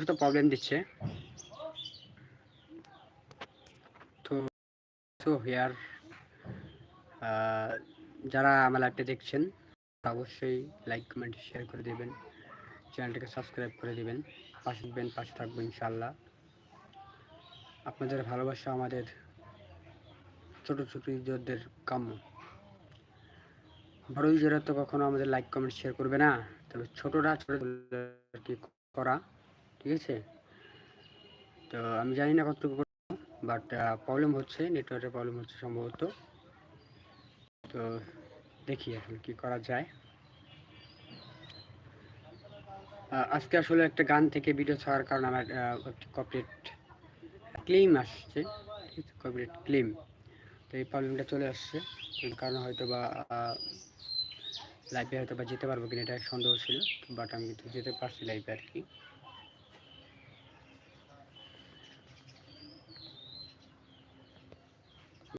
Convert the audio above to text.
সাথে প্রবলেম দিচ্ছে। তো তো হেয়ার যারা আমার লাইভটা দেখছেন, অবশ্যই লাইক কমেন্ট শেয়ার করে দেবেন। চ্যানেলটাকে সাবস্ক্রাইব করে দিবেন। পাশে থাকবেন পাশে থাকবেন ইনশাল্লাহ আপনাদের ভালোবাসা আমাদের ছোট ছোট ইজ্জতদের কাম্য। বড় ইউজাররা তো কখনো আমাদের লাইক কমেন্ট শেয়ার করবে না। তবে ছোটরা ছোট কি করা ঠিক আছে? তো আমি জানি না কতটুকু বাট প্রবলেম হচ্ছে নেটওয়ার্কের প্রবলেম হচ্ছে সম্ভবত। তো দেখি এখন কি করা যায়। আজকে আসলে একটা গান থেকে ভিডিও ছাড়ার কারণে আমার কপিরেট ক্লেম আসছে কপিরেট ক্লেম তো এই প্রবলেমটা চলে আসছে কারণে হয়তো বা লাইভে হয়তো বা যেতে পারব কিনা এটা সন্দেহ ছিল বাট আমি কিন্তু যেতে পারছি লাইভে আর কি।